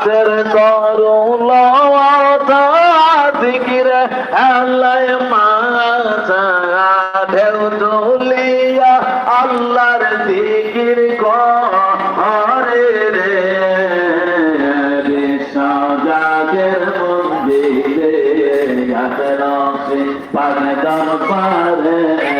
যাদের করুল জিকিরে হেলায় মাতা ঢেউ তুলিয়া আল্লাহর জিকির করে রে। সাজাদের মন্দিরে আতরফে পারে যাইয়া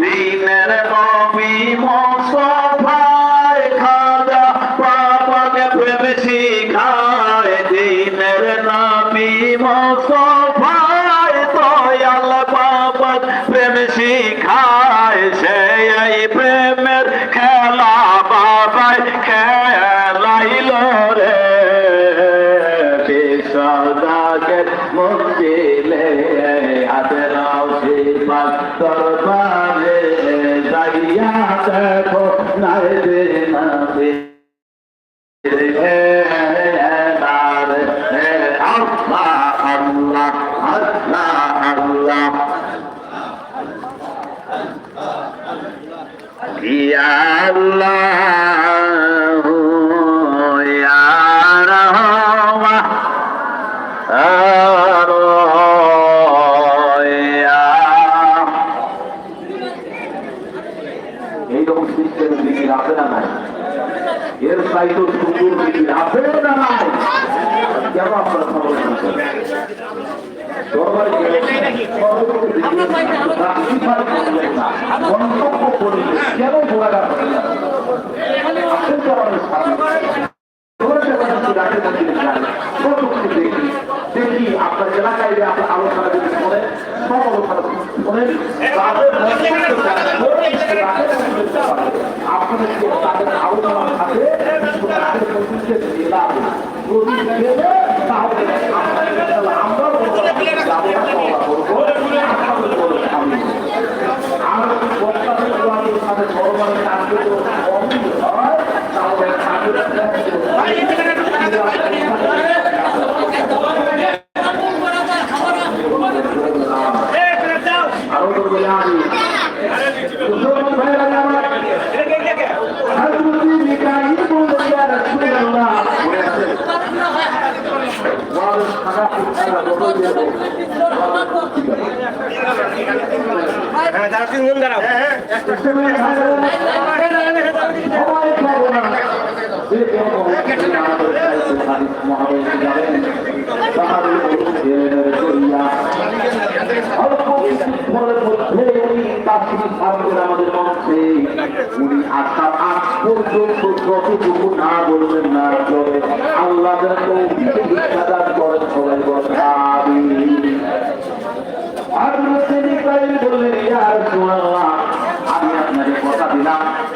দিনের নবী মোস্তফায় খাজা পাপাকে প্রেম শিখায়। দিনের নবী মোস্তফায় দয়াল পাপাক প্রেম শিখায়। সেই প্রেমের খেলা বাবাই খেলাইল রে। সদাকে মুক্তিলে আশীর্বাদ দরবারে যাইয়া দেখো নাই দে না দে আল্লাহ। ডাকে বলতে চাই। কতটুকু দেখি, আপনার এলাকায় যে আপনার আলোচনা যদি শোনেন, সব আলোচনা শোনেন। আপনাদের তাদের আলোচনার সাথে তাদের প্রতিকে দিয়ে লাভ নেই। যদি দেবে, তাহলে আমরা আমরা বলব, যাব না, তওবা করব, আপনাদের বলব, আমি আর যদি বক্তাদের তোমাদের সাথে ধর্মের কাজ যদি কমই হয়, তাহলে আরও তো বলে আমি মুসলমান ভাইরা আমার হযরত মিকাইল বললেন ইয়া রাসূলুল্লাহ বলে আছে ওয়াল খারাপ খারাপ বলে দিয়ে হ্যাঁ দাঁড়াও তুমি মন দাঁড়াও। আমাদের মঞ্চে উনি আসার আগ পর্যন্ত যতটুকু আল্লাহ আমি আপনাকে কথা দিলাম যে সমুন্নত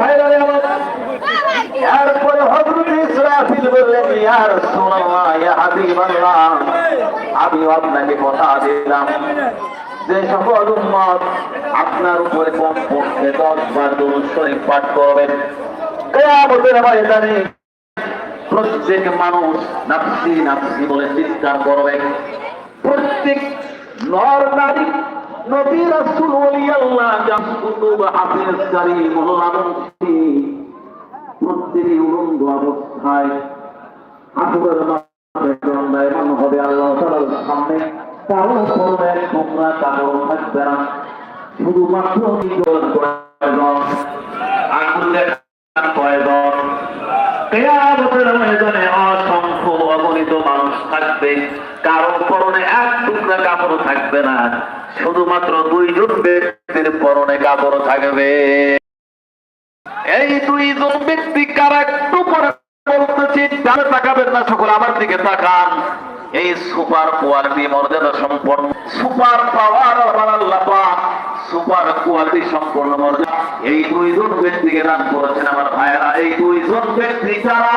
ভাইরা রে আমার। এরপরে হযরত ইসরাফিল বললেন ইয়া রাসূলুল্লাহ ইয়া হাবিবাল্লাহ, আমি আপনাকে কথা দিলাম। যে সকল উম্মত আপনার উপরে কমপক্ষে দশ বার দরুদ শরীফ পাঠ করবেন। প্রত্যেক মানুষ নাফসি নাফসি বলে চিৎকার করবে। প্রত্যেক নর নারী নবী রাসূল ওলি আল্লাহ জামকুতুব হাফিজ কারীম মোল্লা মুফতি উলঙ্গ অবস্থায় হাসুরের মাঠে দণ্ডায়মান হবে আল্লাহ তাআলার সামনে। কারও পরনে তোমরা কারও থাকবে না। শুধুমাত্র নিজের প্রয়োজন আগুনের প্রয়োজন কেয়ামতের ময়দানে অসংখ্য অগণিত মানুষ থাকবে কারও পরনে এক টুকরা কাপড় থাকবে না। শুধুমাত্র দুইজন ব্যক্তির পরনে কাপড় থাকবে। এই দুইজন ব্যক্তি কারা একটু পরে বলতেছি ডানে তাকাবেন না সকল, আমার দিকে তাকান। এই সুপার কোয়ালিটি মর্যাদা সম্পন্ন সুপার পাওয়ার সুপার কোয়ালিটি সম্পন্ন মর্যাদা। এই দুইজন ব্যক্তিকে দান করেছেন আমার ভাইয়েরা, এই দুইজন ব্যক্তি যারা